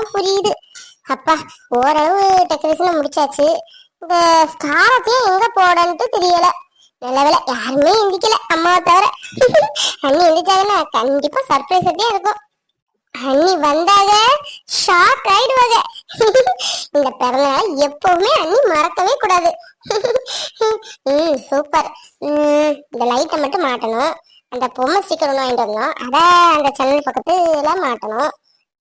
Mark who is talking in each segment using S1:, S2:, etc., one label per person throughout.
S1: வேலைன்ட்டு புரியுது. அப்பா ஓரளவு டெக்கரேஷன் முடிச்சாச்சு. இந்த ஸ்காரத்தையும் எங்க போடன்ட்டு தெரியல. நல்ல வேலை யாருமே எந்திக்கல அம்மாவை தவிர. அண்ணி எந்திரிச்சாங்கன்னா கண்டிப்பா சர்ப்ரைஸ் அப்படியே இருக்கும். அண்ணி வந்தாக ஷாக் ஆயிடுவாங்க. இந்த பிறந்தநாள் எப்பவுமே அண்ணி மறக்கவே கூடாது. ம் சூப்பர் இந்த லைட்டை மட்டும் மாட்டணும். அந்த பொம்மை ஸ்டிக்கர் ஒன்று வாங்கிட்டு வந்தோம் அதை அந்த ஜன்னல் பக்கத்துல மாட்டணும்.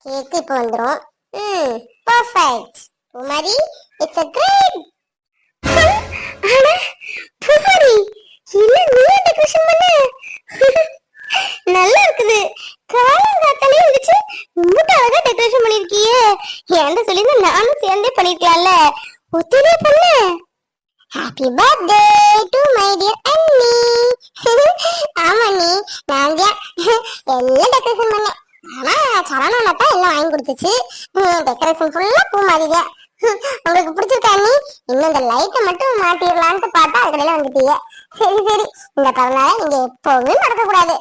S1: கேக்கு இப்போ வந்துடும் ம் perfect Poomari it's a great ஆனா பூமாரி என்ன நீ டெக்கரேஷன் பண்ண? நல்லா இருக்குது. காலங்காத்தாலே இருந்துச்சு ரொம்ப அழகா டெக்கரேஷன் பண்ணிருக்கியே. ஏன்டா சொல்லி நானும் சேர்ந்தே பண்ணிருக்கலாம்ல. ஒத்திலே பண்ண? Happy birthday to my dear அண்ணி ஆமா நீ நான் தான். எல்லாம் டெக்கரேஷன் பண்ணேன்? ஆனா சரணால தான் எல்லாம் வாங்கி கொடுத்துச்சு. டெக்கரேஷன் ஃபுல்லா பூ மாதிரி உங்களுக்கு பிடிச்சிருக்கா நீ? இன்னும் இந்த லைட்டை மட்டும் மாட்டிடலான்ட்டு பார்த்தா அதுக்கடையில வந்துட்டீங்க சரி சரி. இந்த பிறந்தால நீங்க எப்பவுமே மறக்க கூடாது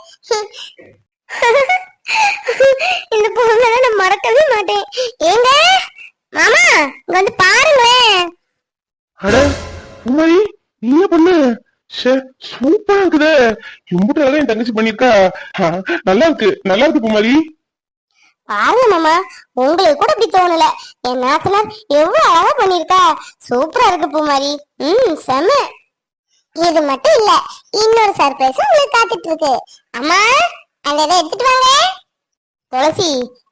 S1: இந்த பிறந்தால நான் மறக்கவே மாட்டேன். ஏங்க? மாமா இங்க வந்து பாருங்களேன்.
S2: அட உமாரி நீ என்ன சூப்பரா இருக்குதே. இம்புட்டு என் தங்கச்சி பண்ணிருக்கா நல்லா இருக்கு. நல்லா இருக்கு பூமாரி.
S1: பாருங்க மாமா உங்களுக்கு கூட இப்படி தோணல. என் நாத்தனார் எவ்வளவு அழகா பண்ணிருக்கா சூப்பரா இருக்கு பூமாரி. ம் செம. இது மட்டும் இல்ல இன்னொரு சர்ப்ரைஸ் உங்களுக்கு காத்துட்டு இருக்கு அம்மா அந்த இதை எடுத்துட்டு வாங்க துளசி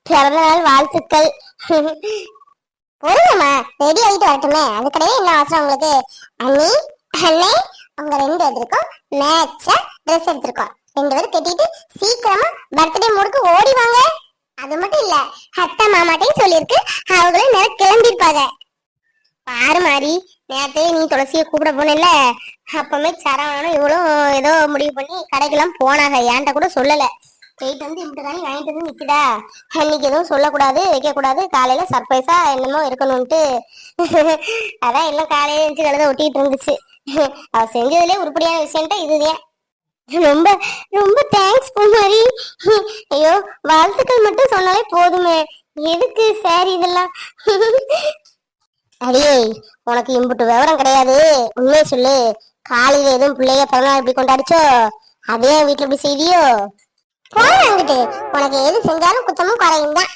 S1: பிறந்த நாள் வாழ்த்துக்கள். பொறுங்கம்மா ரெடி ஆகிட்டு வரட்டுமே. அதுக்கடையே என்ன அவசரம் உங்களுக்கு? அண்ணி அண்ணே உங்க ரெண்டு பேருக்கும் மேட்சா ட்ரெஸ் எடுத்திருக்கோம். ரெண்டு பேரும் கட்டிட்டு சீக்கிரமா பர்த்டே மூடுக்கு ஓடி வாங்க அது மட்டும் இல்ல அத்தை மாமாட்டையும் சொல்லியிருக்கு. அவங்களும் நேரம் கிளம்பிருப்பாங்க பாரு மாதிரி நேரத்தையே நீ துளசிய கூப்பிட போனேல்ல அப்பமே சரவணனும் இவளும் ஏதோ முடிவு பண்ணி கடைக்கெல்லாம் போனாங்க. ஏன்ட்ட கூட சொல்லல. போயிட்டு வந்து இப்படி தானே வாங்கிட்டு வந்து நிக்குதா? அன்னைக்கு எதுவும் சொல்லக்கூடாது வைக்கக்கூடாது. காலையில சர்ப்ரைஸா என்னமோ இருக்கணும்ட்டு அதான் எல்லாம் காலையில எழுந்து கழுத ஒட்டிட்டு இருந்துச்சு. அவ செஞ்சதுலயே உருப்படியான விஷயம்ட்டு இதுதான் ரொம்ப ரொம்ப தேங்க்ஸ் பூமாரி ஐயோ வாழ்த்துக்கள் மட்டும் சொன்னாலே போதுமே. எதுக்கு சார் இதெல்லாம்? அடியே உனக்கு இம்புட்டு விவரம் கிடையாது. உண்மையை சொல்லு. காலையில எதுவும் பிள்ளைய பிறநாள் இப்படி கொண்டாடிச்சோ? அதே வீட்டுல இப்படி செய்தியோ? போறாங்கிட்டு உனக்கு எது செஞ்சாலும் குத்தமும் குறையும் தான்.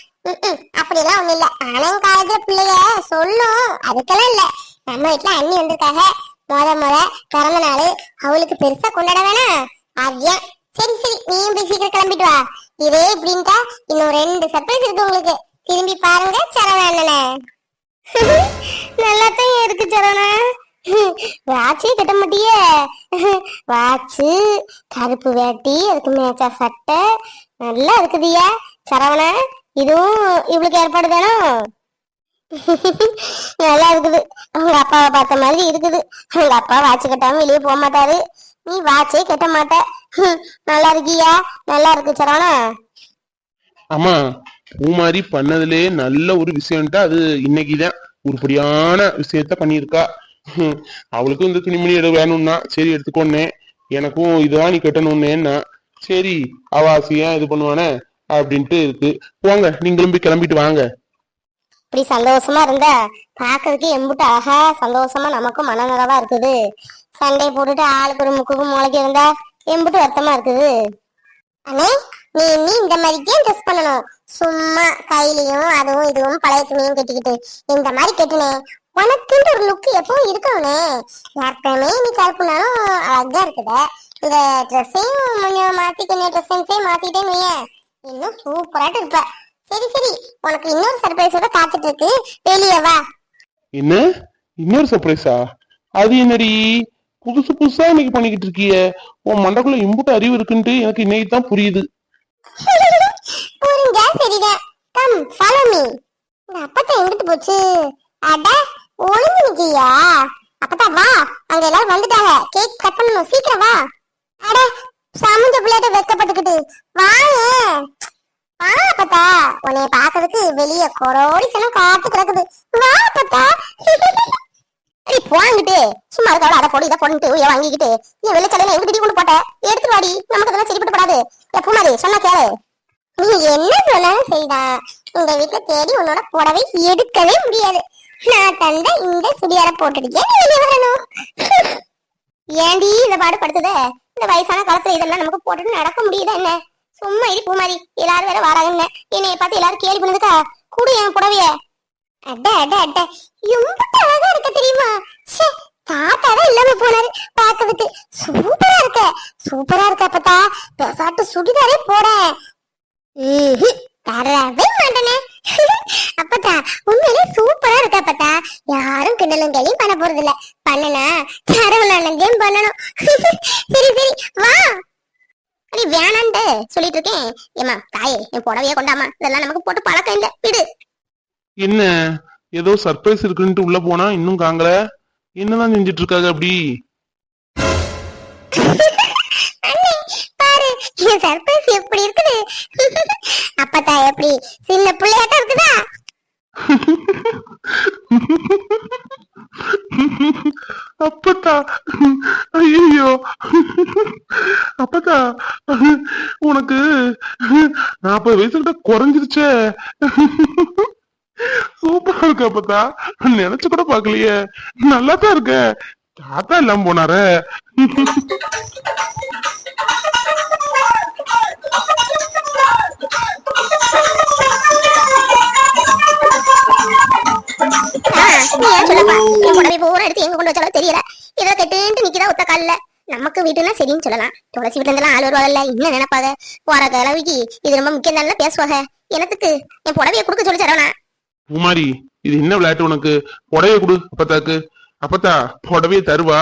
S1: அப்படிலாம் ஒண்ணும் இல்ல. ஆனா காலத்துல பிள்ளைய சொல்லும். அதுக்கெல்லாம் இல்ல. நம்ம வீட்டுல அண்ணி வந்திருக்காக. முத முத பிறந்த நாள் அவளுக்கு பெருசா கொண்டாட வேணாம். அதான் சரி சரி நீயும் போய் சீக்கிரம் கிளம்பிட்டு வா. இதே இப்படின்ட்டா இன்னும் ரெண்டு சர்ப்ரைஸ் இருக்கு உங்களுக்கு. திரும்பி பாருங்க சரவண அண்ணனே. நல்லா தான் இருக்கு சரவண. வாட்சே கட்ட மாட்டியே. வாட்சு கருப்பு வேட்டி அதுக்கு மேட்சா சட்டை. நல்லா இருக்குதுயா சரவண இதுவும் இவளுக்கு ஏற்பாடு தானோ? நல்லா இருக்குது. அவங்க அப்பாவை பார்த்த மாதிரி இருக்குது. அவங்க அப்பா வாட்ச் கட்டாம வெளியே போக மாட்டாரு. நீ வாட்சே கட்ட மாட்ட. நல்லா இருக்கியா? நல்லா இருக்கு சரவணா.
S2: ஆமா பூமாரி பண்ணதுலே நல்ல ஒரு விஷயம்ட்டா அது இன்னைக்குதான். உருப்படியான விஷயத்த பண்ணியிருக்கா. அவளுக்கும் இந்த துணிமணி எடு வேணும்னா சரி எடுத்துக்கோன்னே. எனக்கும் இதுதான் நீ கட்டணும்னேன்னா சரி அவ ஆசையா இது பண்ணுவானே அப்படின்ட்டு இருக்கு. போங்க நீங்களும் போய் கிளம்பிட்டு வாங்க.
S1: இப்படி சந்தோஷமா இருந்தா பாக்குறதுக்கு எம்புட்டு அழகா சந்தோஷமா நமக்கும் மனநிறவா இருக்குது. சண்டை போட்டுட்டு ஆளுக்கு ஒரு முக்குக்கு முளைக்கு இருந்தா எம்பிட்டு வருத்தமா இருக்குது. அண்ணே நீ நீ இந்த மாதிரிக்கே ட்ரெஸ் பண்ணணும். சும்மா கையிலயும் அதுவும் இதுவும் பழைய துணியும் கட்டிக்கிட்டு. இந்த மாதிரி கட்டுனே உனக்குன்ற ஒரு லுக் எப்பவும் இருக்கணும்னே. எப்பவுமே நீ கருப்புனாலும் அழகா இருக்குத. இந்த ட்ரெஸ்ஸையும் கொஞ்சம் மாத்தி கொஞ்சம் ட்ரெஸ் சென்ஸையும் மாத்திட்டேன்னு வையேன் இன்னும் சூப்பராட்டு இருப்ப. சரி சரி உனக்கு இன்னொரு சர்ப்ரைஸோட காத்துட்டு இருக்கு. வெளியே வா.
S2: என்ன? இன்னொரு சர்ப்ரைஸா அது என்னடி? புதுசு புதுசா இன்னைக்கு பண்ணிக்கிட்டு இருக்கிய. உன் மண்டக்குள்ள இம்புட்டு அறிவு இருக்குன்ட்டு எனக்கு இன்னைக்கு தான் புரியுது.
S1: புரிஞ்சா சரிதான் கம் ஃபாலோ மீ இந்த அப்பத்தா எங்கிட்டு போச்சு? அட ஒளிஞ்சு நிக்கியா அப்பத்தா வா. அங்க எல்லாரும் வந்துட்டாங்க. கேக் கட் பண்ணணும். சீக்கிரம் வா. அட சமுஞ்ச பிள்ளைகிட்ட வெக்கப்பட்டுக்கிட்டு வாங்க. வா அப்பத்தா. உன்னைய பாக்குறதுக்கு வெளிய கொரோடி சனம் காத்து கிடக்குது. வா அப்பத்தா. அடி போங்கிட்டு சும்மா இருக்கவள அதை போடு இதை போட்டு உயர் வாங்கிக்கிட்டு. நீ வெள்ளச்சலையில எங்க கொண்டு போட்ட. எடுத்துட்டு வாடி. நமக்கு அதெல்லாம் சரிப்பட்டு படாது. ஏ பூமாரி சொன்னா கேளு. நீ என்ன சொன்னாலும் செய்தா இந்த வீட்டுல தேடி உன்னோட புடவை எடுக்கவே முடியாது. நான் தந்த இந்த சுடியார போட்டுட்டு வெளியே வரணும். ஏண்டி இந்த பாடு படுத்துதே? இந்த வயசான காலத்துல இதெல்லாம் நமக்கு போட்டுட்டு நடக்க முடியுதா என்ன? சும்மா இரு பூமாரி. எல்லாரும் வேற வராங்கன்னு. என்னைய பார்த்து எல்லாரும் கேள்வி பண்ணுதுக்கா கூடு என் புடவைய. அட அட அட. எம்பிட்டு அழகா இருக்க தெரியுமா? ச்சே தாத்தா தான் இல்லாம போனாரு. பாக்குறதுக்கு சூப்பரா இருக்க. சூப்பரா இருக்க அப்பத்தா. பெசாட்டு சுடிதாரே போட. ம்ஹும், தரவே மாட்டேனே. அப்பத்தா உண்மையிலே சூப்பரா இருக்க அப்பத்தா. யாரும் கிண்டலும் கேலியும் பண்ண போறது இல்ல பண்ணனா சரவணன் பண்ணணும். சரி சரி வா. அடி வேணான்ட்டு சொல்லிட்டு இருக்கேன். ஏமா தாயே என் புடவையே கொண்டாமா இதெல்லாம் நமக்கு போட்டு பழக்கம் இல்லை. விடு.
S2: என்ன? ஏதோ சர்ப்ரைஸ் இருக்குன்ட்டு உள்ள போனா இன்னும் காங்கல? என்னதான் செஞ்சுட்டு இருக்காங்க அப்படி
S1: சர்ப்ரைஸ் எப்படி இருக்குது? அப்பத்தா எப்படி? சின்ன பிள்ளையாட்டம் இருக்குதா?
S2: அப்பத்தா ஐயோ அப்பத்தா உனக்கு நாற்பது வயசு கிட்ட குறைஞ்சிருச்சே. சூப்பரா இருக்கு அப்பத்தா நினைச்சு கூட பாக்கலையே நல்லா தான் இருக்க. தாத்தா எல்லாம் போனாரே.
S1: ஆ, எடுத்து எங்க கொண்டு வச்சாலும் தெரியல. ஏதோ கெட்டுன்ட்டு நிக்கிறா ஒத்த கால்ல. நமக்கு வீட்டுனா சரின்னு சொல்லலாம். துளசி வீட்டுல இருந்தெல்லாம் ஆள் வருவாங்கல்ல. என்ன நினைப்பாங்க? போற கிழவிக்கு இது ரொம்ப முக்கியம் தானே பேசுவாங்க. எனத்துக்கு என் புடவைய கொடுக்க சொல்லி தரவனா
S2: உமாரி இது என்ன விளையாட்டு உனக்கு? புடவைய கொடு அப்பத்தாக்கு. அப்பத்தா புடவைய தருவா?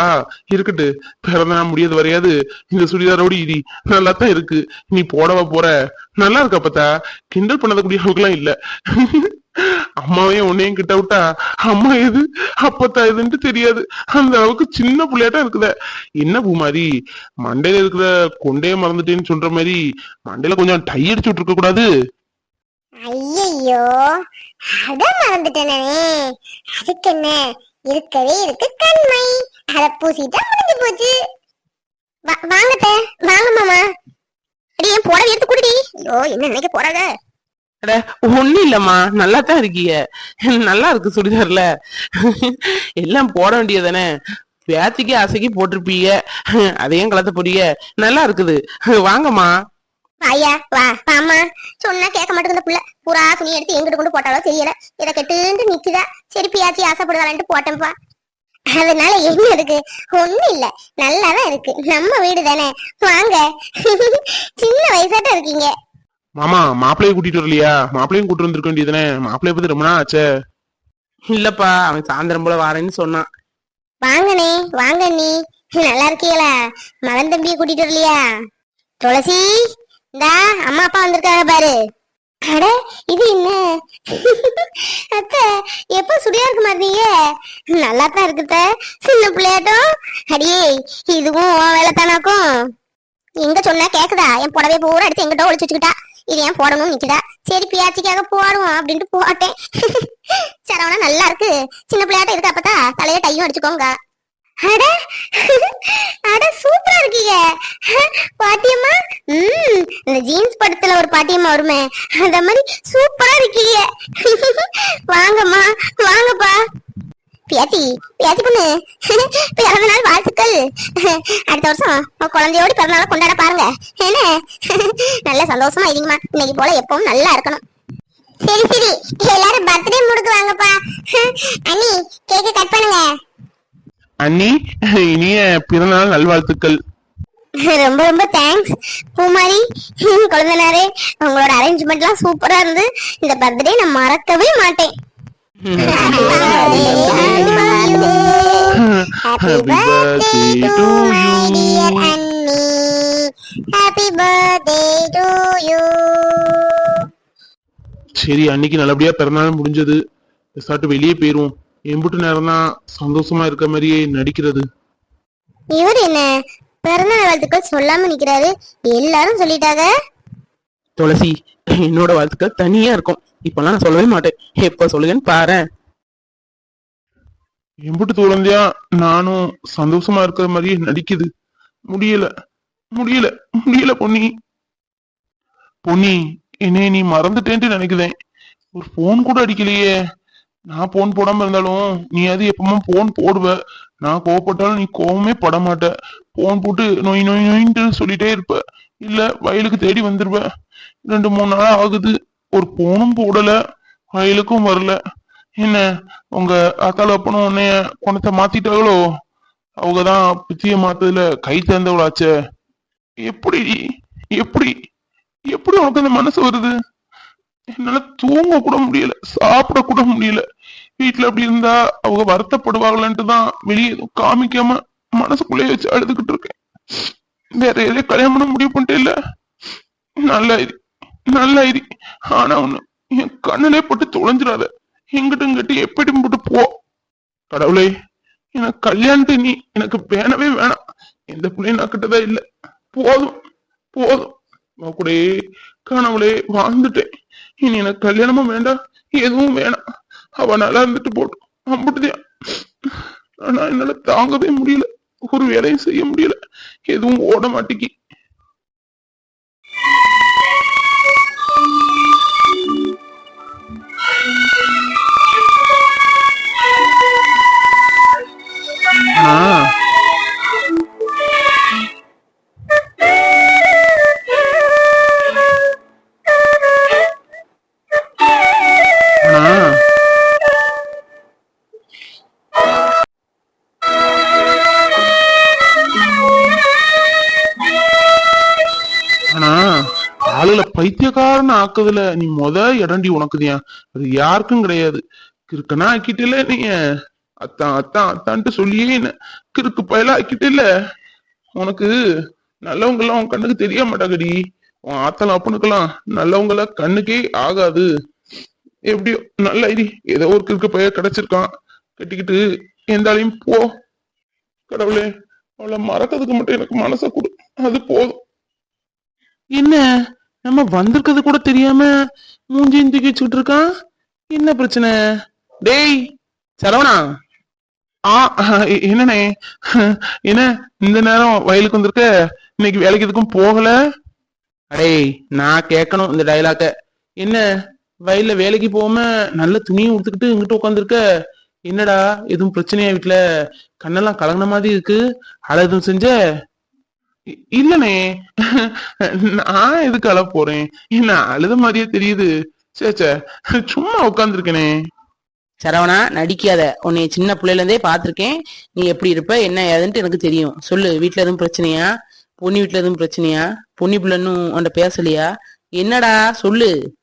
S2: இருக்கட்டு. பிறந்த நாள் முடியாது வரையாது. இந்த சுடிதாரோட இடி நல்லா தான் இருக்கு. நீ போடவா போற? நல்லா இருக்கு அப்பத்தா. கிண்டல் பண்ணக்கூடிய அளவுக்குலாம் இல்ல. அம்மாவையும் உன்னையும் கிட்ட விட்டா அம்மா எது? அப்பத்தா எதுன்ட்டு தெரியாது. அந்த அளவுக்கு சின்ன பிள்ளையாட்டா இருக்குத. என்ன பூமாரி? மண்டையில இருக்கிற கொண்டையே மறந்துட்டேன்னு சொல்ற மாதிரி மண்டையில கொஞ்சம் டை அடிச்சு விட்டுருக்க கூடாது.
S1: ஐயோ அத மறந்துட்டேனே. அதுக்கு என்ன? இருக்கவே இருக்கு கண்மை. அத பூசிட்டா முடிஞ்சு போச்சு. வாங்கத்த வாங்க மாமா. அடி என் புடவை எடுத்து குடுடி. ஐயோ என்ன நினைக்க போறாங்க?
S3: அட ஒண்ணும் இல்லம்மா. நல்லா தான் இருக்கீங்க. நல்லா இருக்கு சுடிதார்ல. எல்லாம் போட வேண்டியதானே பேத்திக்கு ஆசைக்கு போட்டிருப்பீங்க. அதையும் கலத்த போறீங்க. நல்லா இருக்குது. வாங்கம்மா.
S1: ஐயா வா வாமா சொன்னா கேட்க மாட்டேங்குது புள்ள. புறா துணி எடுத்து எங்கிட்டு கொண்டு போட்டாலோ தெரியல. இத கெட்டுன்னு நிக்குதா. சரி பியாச்சி ஆசைப்படுவாளான்ட்டு போட்டேன்ப்பா. அதனால என்ன இருக்கு? ஒண்ணும் இல்ல. நல்லாதான் இருக்கு. நம்ம வீடு தானே. வாங்க. சின்ன வயசாட்டம் இருக்கீங்க.
S2: மாமா மாப்பிள்ளைய கூட்டிட்டு வரலையா? மாப்பிள்ளையும் கூட்டு வந்திருக்க வேண்டியதுதானே? மாப்பிள்ளைய பத்தி ரொம்ப நாள் ஆச்சே
S3: இல்லப்பா அவன் சாயந்தரம் போல வரேன்னு சொன்னான்.
S1: வாங்கண்ணே வாங்க நீ நல்லா இருக்கீங்களா? மகன் தம்பியை கூட்டிட்டு வரலையா? துளசி இந்தா அம்மா அப்பா வந்திருக்காங்க பாரு. அட இது என்ன? அத்தை எப்ப சுடியா இருக்க மாட்டீங்க நல்லா தான் இருக்குத்த சின்ன பிள்ளையாட்டம் அடியே இதுவும் உன் வேலை தானாக்கும் எங்க சொன்னா கேக்குதா? என் புடவை பூரா எடுத்து எங்கிட்ட ஒழிச்சு வச்சுக்கிட்டா. இது ஏன் போடணும்னு நிக்குதா? சரி பியாச்சிக்காக போடுவோம் அப்படின்ட்டு போட்டேன். சரவணா நல்லா இருக்கு. சின்ன பிள்ளையாட்டம் இருக்கு அப்பதா தலையை டையும் அடிச்சுக்கோங்க. அட அட சூப்பரா இருக்கீங்க. பாட்டியம்மா ம் இந்த ஜீன்ஸ் படத்துல ஒரு பாட்டியம்மா வருமே. அந்த மாதிரி சூப்பரா இருக்கீங்க. வாங்கம்மா வாங்கப்பா. பியாத்தி பியாத்தி பொண்ணு. பிறந்த நாள் வாழ்த்துக்கள். அடுத்த வருஷம் உன் குழந்தையோட பிறந்த நாளை கொண்டாட பாருங்க. என்ன? நல்ல சந்தோஷமா இருங்கம்மா. இன்னைக்கு போல எப்பவும் நல்லா இருக்கணும். சரி சரி. எல்லாரும் பர்த்டே முடுக்கு வாங்கப்பா. அண்ணி கேக்க கட் பண்ணுங்க.
S2: அண்ணி இனிய பிறந்தநாள் நல்வாழ்த்துக்கள்.
S1: ரொம்ப ரொம்ப தேங்க்ஸ் பூமாரி குழந்தைனாரே உங்களோட அரேஞ்ச்மெண்ட்லாம் சூப்பரா இருந்து இந்த பர்த்டே நான் மறக்கவே மாட்டேன்.
S2: Happy birthday to you. சரி அன்னைக்கு நல்லபடியா பிறந்தநாள் முடிஞ்சது. சாட்டு வெளியே போயிருவோம். எம்புட்டு நேரம் தான் சந்தோஷமா இருக்க மாதிரியே நடிக்கிறது.
S1: இவர் என்ன? பிறந்த நாள் வாழ்த்துக்கள் சொல்லாம நிக்கிறாரு. எல்லாரும் சொல்லிட்டாங்க.
S3: துளசி என்னோட வாழ்த்துக்கள் தனியா இருக்கும். இப்பெல்லாம் நான் சொல்லவே மாட்டேன். எப்ப சொல்லுங்கன்னு பாரேன்.
S2: எம்பிட்டு தூரந்தியா நானும் சந்தோஷமா இருக்கிற மாதிரியே நடிக்குது. முடியல முடியல முடியல பொன்னி. பொன்னி என்னைய நீ மறந்துட்டேன்ட்டு நினைக்குதேன் ஒரு போன் கூட அடிக்கலையே. நான் போன் போடாம இருந்தாலும் நீ அது எப்பவுமே போன் போடுவ. நான் கோவப்பட்டாலும் நீ கோவமே பட மாட்ட. போன் போட்டு நொய் நொய் நொயின்ட்டு சொல்லிட்டே இருப்ப. இல்ல வயலுக்கு தேடி வந்துருவ. ரெண்டு மூணு நாள் ஆகுது. ஒரு போனும் போடல. வயலுக்கும் வரல. என்ன உங்க அக்கால அப்பனும் உன்னைய குணத்தை மாத்திட்டாங்களோ? அவங்கதான் பித்திய மாத்ததுல கை தேர்ந்தவளாச்சே. எப்படி எப்படி எப்படி உனக்கு அந்த மனசு வருது? என்னால தூங்க கூட முடியல. சாப்பிட கூட முடியல. வீட்டுல அப்படி இருந்தா அவங்க வருத்தப்படுவாங்களான்ட்டு தான் வெளியே எதுவும் காமிக்காம மனசுக்குள்ளேயே வச்சு அழுதுகிட்டு இருக்கேன். வேற எதையும் கல்யாணம் பண்ண முடிவு பண்ணிட்டு இல்ல. நல்ல இது நல்ல ஆனா ஒண்ணு என் கண்ணிலே போட்டு தொலைஞ்சிடாத. எங்கிட்ட இங்கிட்ட எப்படி போட்டு போ. கடவுளே எனக்கு கல்யாணத்தை நீ எனக்கு வேணவே வேணாம். எந்த பிள்ளையும் நான் கிட்டதான் இல்ல. போதும் போதும். கூட கூடயே வாழ்ந்துட்டேன். இனி எனக்கு கல்யாணமும் வேண்டாம் எதுவும் வேணாம். அவ நல்லா இருந்துட்டு போட்டும். அம்பிட்டுதான் ஆனா என்னால தாங்கவே முடியல. ஒரு வேலையும் செய்ய முடியல. எதுவும் ஓட மாட்டேங்கி. ஆனா பைத்தியக்காரன் ஆக்குதுல நீ மொத இடண்டி உனக்குதியா? அது யாருக்கும் கிடையாது. கிறுக்கனா ஆக்கிட்டல நீ. அத்தான் அத்தான் அத்தான்ட்டு சொல்லியே என்ன. கிறுக்கு பயலா ஆக்கிட்டல உனக்கு நல்லவங்க எல்லாம் உன் கண்ணுக்கு தெரிய மாட்டாங்கடி. உன் ஆத்தலாம் அப்பனுக்கெல்லாம் நல்லவங்கள கண்ணுக்கே ஆகாது. எப்படியோ நல்ல ஐடி ஏதோ ஒரு கிறுக்கு பைய கிடைச்சிருக்கான். கட்டிக்கிட்டு எந்தாலையும் போ. கடவுளே அவளை மறக்கிறதுக்கு மட்டும் எனக்கு மனசை கொடு. அது போதும். என்ன? நம்ம வந்திருக்கிறது கூட தெரியாம மூஞ்சியும் தூக்கி வச்சுக்கிட்டு இருக்கான் என்ன பிரச்சனை? டேய் சரவணா. ஆ என்னண்ணே? என்ன இந்த நேரம் வயலுக்கு வந்திருக்க? இன்னைக்கு வேலைக்கு எதுக்கும் போகல? அடே நான் கேட்கணும் இந்த டைலாக்க என்ன வயல்ல வேலைக்கு போகாம நல்ல துணியும் உடுத்துக்கிட்டு இங்கிட்டு உட்காந்துருக்க என்னடா எதுவும் பிரச்சனையா வீட்டுல கண்ணெல்லாம் கலங்கின மாதிரி இருக்கு. அட எதுவும் செஞ்ச? இல்லனே. நான் எதுக்கு அழ போறேன்? என்ன அழுத மாதிரியே தெரியுது. சே சும்மா உட்காந்துருக்கனே
S3: சரவணா நடிக்காத. உன்னை சின்ன பிள்ளையில இருந்தே பாத்திருக்கேன். நீ எப்படி இருப்ப என்ன ஏதுன்ட்டு எனக்கு தெரியும். சொல்லு வீட்டுல எதுவும் பிரச்சனையா? பொன்னி வீட்டுல எதுவும் பிரச்சனையா? பொன்னி பிள்ளைன்னு உன்கிட்ட பேசலையா? என்னடா? சொல்லு.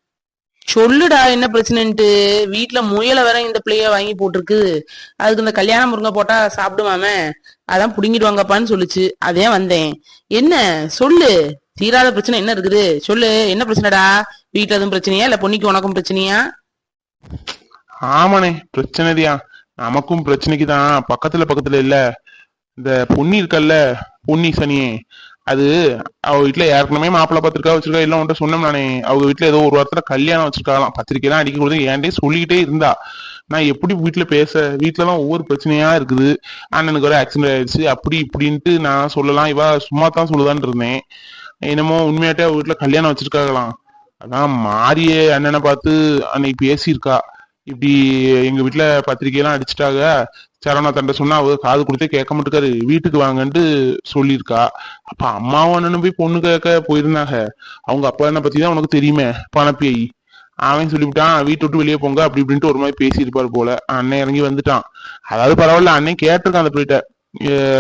S3: சொல்லுடா என்ன பிரச்சனைன்ட்டு. வீட்டுல முயல வேற இந்த பிள்ளைய வாங்கி போட்டிருக்கு. அதுக்கு இந்த கல்யாண முருங்கை போட்டா சாப்பிடுவாமே. அதான் புடுங்கிடுவாங்கப்பான்னு சொல்லுச்சு. அதே வந்தேன். என்ன? சொல்லு. தீராத பிரச்சனை என்ன இருக்குது? சொல்லு. என்ன பிரச்சனைடா? வீட்டுல எதுவும் பிரச்சனையா? இல்ல பொன்னிக்கு உனக்கும் பிரச்சனையா?
S2: ஆமாண்ணே. பிரச்சனைதியா நமக்கும் பிரச்சனைக்கு தான் பக்கத்துல பக்கத்துல இல்ல. இந்த பொன்னி இருக்கல்ல. பொன்னி சனியே. அது அவ வீட்டுல ஏற்கனவே மாப்பிள்ள பத்திரிக்கா வச்சிருக்கா எல்லாம் உன்ட்ட சொன்னோம் நானே. அவங்க வீட்டுல ஏதோ ஒரு வாரத்துல கல்யாணம் வச்சிருக்காலாம் பத்திரிக்கை எல்லாம் அடிக்க கொடுத்து ஏன்டே சொல்லிக்கிட்டே இருந்தா. நான் எப்படி வீட்டுல பேச வீட்டுலலாம் ஒவ்வொரு பிரச்சனையா இருக்குது. அண்ணனுக்கு ஒரு ஆக்சிடென்ட் ஆயிடுச்சு. அப்படி இப்படின்ட்டு நான் சொல்லலாம். இவ சும்மா தான் சொல்லுதான்னு இருந்தேன். என்னமோ உண்மையாட்டே அவ வீட்டுல கல்யாணம் வச்சிருக்காங்களாம். அதான் மாறிய அண்ணனை பார்த்து அன்னைக்கு பேசியிருக்கா. இப்படி எங்க வீட்டுல பத்திரிக்கையெல்லாம் அடிச்சிட்டாங்க. சரவணா தண்டை சொன்னா அவ காது கொடுத்தே கேட்க மாட்டேக்காரு. வீட்டுக்கு வாங்கன்ட்டு சொல்லியிருக்கா. அப்ப அம்மாவும் அண்ணனும் போய் பொண்ணு கேட்க போயிருந்தாங்க. அவங்க அப்பா என்ன பத்தி தான் உனக்கு தெரியுமே பணப்பேய். அவன் சொல்லிவிட்டான் வீட்டை விட்டு வெளியே போங்க அப்படி இப்படின்ட்டு ஒரு மாதிரி பேசியிருப்பாரு போல. அண்ணன் இறங்கி வந்துட்டான். அதாவது பரவாயில்ல அண்ணன் கேட்டிருக்கான் அந்த பிள்ளைகிட்ட.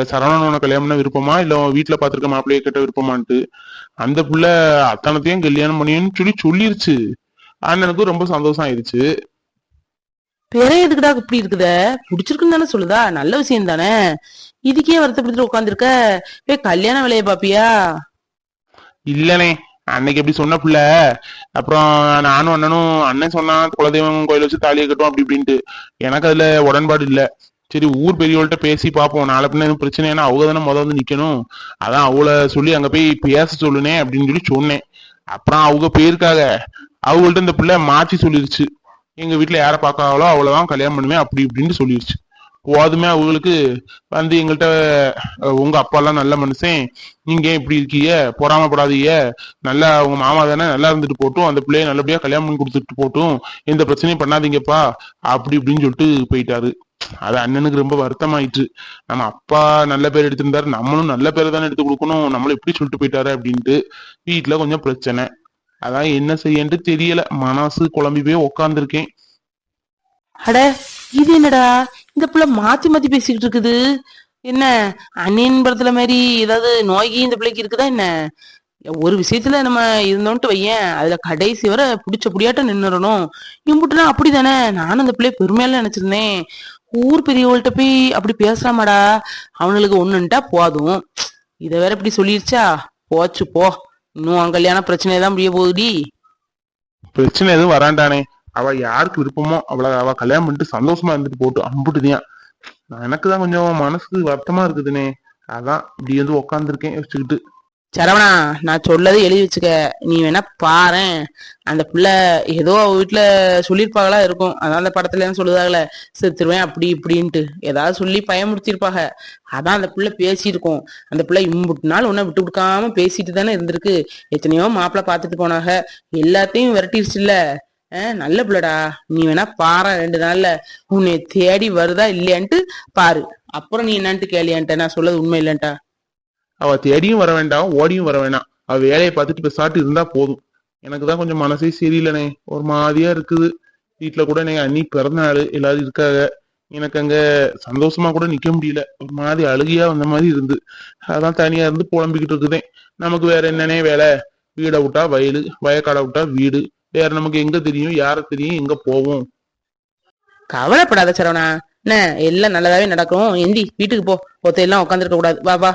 S2: சரவணனோட கல்யாணம்னா கல்யாணம் பண்ண விருப்பமா? இல்ல உன் வீட்டுல பாத்திருக்க மாப்பிள்ளைய கேட்ட விருப்பமான்ட்டு? அந்த புள்ள அத்தனத்தையும் கல்யாணம் பண்ணின்னு சொல்லி சொல்லிருச்சு. அண்ணனுக்கு ரொம்ப சந்தோஷம் ஆயிடுச்சு
S3: பிற எதுக்குடா இப்படி இருக்குத? புடிச்சிருக்குன்னு தானே சொல்லுதா? நல்ல விஷயம் தானே. இதுக்கே வருத்தப்படுத்திட்டு உட்காந்துருக்க போய் கல்யாண வேலையை பாப்பியா?
S2: இல்லனே அன்னைக்கு எப்படி சொன்ன புள்ள. அப்புறம் நானும் அண்ணனும் அண்ணன் சொன்னா குலதெய்வம் கோயில் வச்சு தாலியை கட்டும் அப்படி இப்படின்ட்டு. எனக்கு அதுல உடன்பாடு இல்ல. சரி ஊர் பெரியவள்கிட்ட பேசி பார்ப்போம் நாளை பின்ன எதுவும் பிரச்சனைனா அவங்க தானே முத வந்து நிக்கணும். அதான் அவளை சொல்லி அங்க போய் பேச சொல்லுனே அப்படின்னு சொல்லி சொன்னேன். அப்புறம் அவங்க போயிருக்காங்க. அவங்கள்ட்ட இந்த பிள்ளை மாத்தி சொல்லிருச்சு. எங்க வீட்டுல யாரை பார்க்காங்களோ அவ்வளவுதான் கல்யாணம் பண்ணுவேன் அப்படி இப்படின்னு சொல்லிருச்சு. போதுமே அவங்களுக்கு. வந்து எங்கள்கிட்ட உங்க அப்பா எல்லாம் நல்ல மனுஷன். நீங்க ஏன் இப்படி இருக்கீங்க? பொறாமப்படாதீங்க. நல்லா உங்க மாமா தானே நல்லா இருந்துட்டு போட்டும் அந்த பிள்ளைய நல்லபடியா கல்யாணம் பண்ணி கொடுத்துட்டு போட்டும் எந்த பிரச்சனையும் பண்ணாதீங்கப்பா அப்படி இப்படின்னு சொல்லிட்டு போயிட்டாரு. அது அண்ணனுக்கு ரொம்ப வருத்தமாயிட்டு நம்ம அப்பா நல்ல பேர் எடுத்திருந்தாரு நம்மளும் நல்ல பேரை தானே எடுத்து கொடுக்கணும் நம்மளும் எப்படி சொல்லிட்டு போயிட்டாரு அப்படின்ட்டு. வீட்டுல கொஞ்சம் பிரச்சனை. அதான் என்ன செய்யன்ட்டு தெரியல. மனசு குழம்பி போய் உக்காந்துருக்கேன்.
S3: அட இது என்னடா? இந்த பிள்ளை மாத்தி மாத்தி பேசிக்கிட்டு இருக்குது என்ன அன்னியன் படத்துல மாதிரி ஏதாவது நோய்கி இந்த பிள்ளைக்கு இருக்குதா என்ன? ஒரு விஷயத்துல நம்ம இருந்தோன்ட்டு வையேன். அதுல கடைசி வரை பிடிச்ச புடியாட்டம் நின்னுறணும். இம்புட்டுனா அப்படிதானே? நானும் அந்த பிள்ளைய பெருமையால நினைச்சிருந்தேன். ஊர் பெரியவள்கிட்ட போய் அப்படி பேசலாமாடா அவனுக்கு ஒண்ணுன்ட்டா போதும். இத வேற இப்படி சொல்லிருச்சா? போச்சு போ. இன்னும் அவன் கல்யாண பிரச்சனை தான் முடிய போகுடி
S2: பிரச்சனை எதுவும் வராண்டானே. அவ யாருக்கு விருப்பமோ அவளை அவ கல்யாணம் பண்ணிட்டு சந்தோஷமா இருந்துட்டு போட்டு அம்புட்டுதியான் எனக்கு தான் கொஞ்சம் மனசுக்கு வருத்தமா இருக்குதுனே. அதான் இப்படி வந்து உக்காந்துருக்கேன் யோசிச்சுக்கிட்டு.
S3: சரவணா நான் சொல்லதை எழுதி வச்சுக்க. நீ வேணா பாரேன். அந்த பிள்ளை ஏதோ அவ வீட்டுல சொல்லியிருப்பாங்களா இருக்கும். அதான் அந்த படத்துல என்ன சொல்லுதாங்களே செத்துருவேன் அப்படி இப்படின்ட்டு. ஏதாவது சொல்லி பயமுறுத்திருப்பாங்க அதான் அந்த பிள்ளை பேசியிருக்கோம். அந்த பிள்ளை இம்புட்டு நாள் உன்னை விட்டு கொடுக்காம பேசிட்டு தானே இருந்திருக்கு. எத்தனையோ மாப்பிள்ள பார்த்துட்டு போனாங்க எல்லாத்தையும் விரட்டிடுச்சு இல்ல. நல்ல பிள்ளைடா. நீ வேணா பாரு ரெண்டு நாள்ல. உன்னை தேடி வருதா இல்லையான்ட்டு பாரு. அப்புறம் நீ என்னான்ட்டு கேளியான்ட்ட நான் சொல்லது உண்மை இல்லைன்ட்டா.
S2: அவ தேடியும் வர வேண்டாம் ஓடியும் வர வேணாம். அவ வேலையை பார்த்துட்டு பெசாட்டு இருந்தா போதும். எனக்கு தான் கொஞ்சம் மனசே சரியில்லைனே. ஒரு மாதிரியா இருக்குது. வீட்டுல கூட எனக்கு அண்ணி பிறந்த நாள் எல்லாரும் இருக்காங்க. எனக்கு அங்க சந்தோஷமா கூட நிக்க முடியல. ஒரு மாதிரி அழுகையா வந்த மாதிரி இருந்து. அதான் தனியா இருந்து புலம்பிக்கிட்டு இருக்குதேன் நமக்கு வேற என்னன்னே வேலை? வீடை விட்டா வயலு வயக்காடை விட்டா வீடு. வேற நமக்கு எங்க தெரியும் யார தெரியும் எங்க போவோம்?
S3: கவலைப்படாத சரவணா. என்ன எல்லாம் நல்லதாவே நடக்கும். எந்தி வீட்டுக்கு போ. ஒத்தையெல்லாம் உட்காந்துருக்க கூடாது. வா வா.